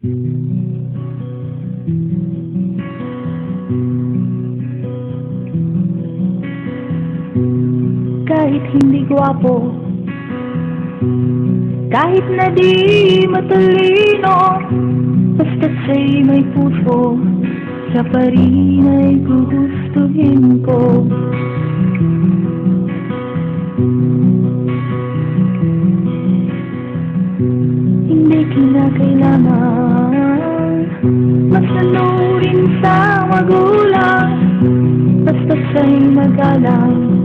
Kahit hindi gwapo Kahit na di matalino Basta sa'y may puso Siya pa rin ay gugustuhin Masalurin sa magulang Basta sa'y magalang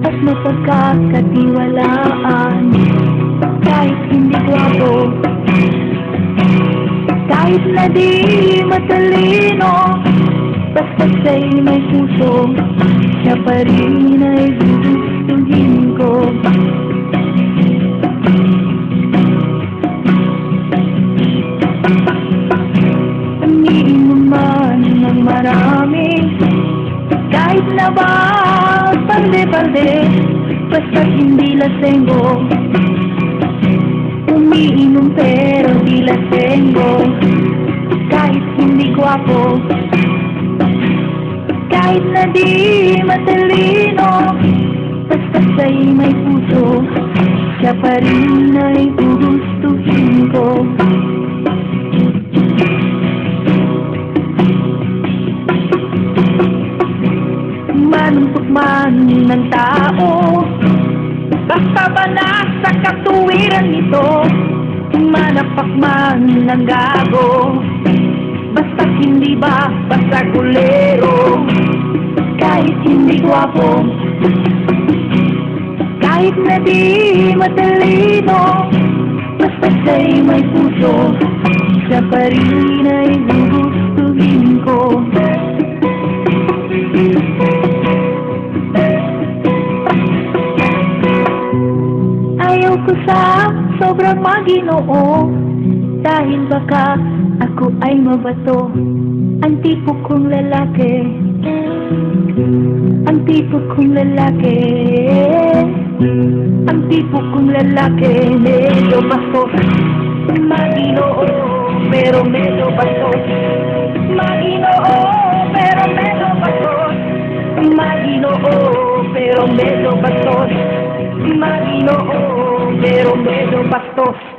At mapagkakatiwalaan Kahit hindi gwapo Kahit na di matalino Basta sa'y may puso Siya pa rin ay gugustuhin Kahit na ba palde-palde Basta hindi lasenggo Umiinom pero di lasenggo Kahit hindi gwapo Kahit na di matalino Manuntok man ng tao. Basta ba nasa katuwiran nito Manapak man ng gago. Basta hindi ba basta kulero Kahit hindi gwapo. Kahit na di matalino Basta sa'y may puso. Siya pa rin ko sa sobrang maginoo. Dahil baka ako ay mabato. Ang tipo kong lalaki. Ang tipo kong lalaki. Ang tipo kong lalaki. Medyo bastos Maginoo Pero medyo bastos Maginoo Pero medyo bastos Maginoo Pero medyo bastos Maginoo Pero medyo bastos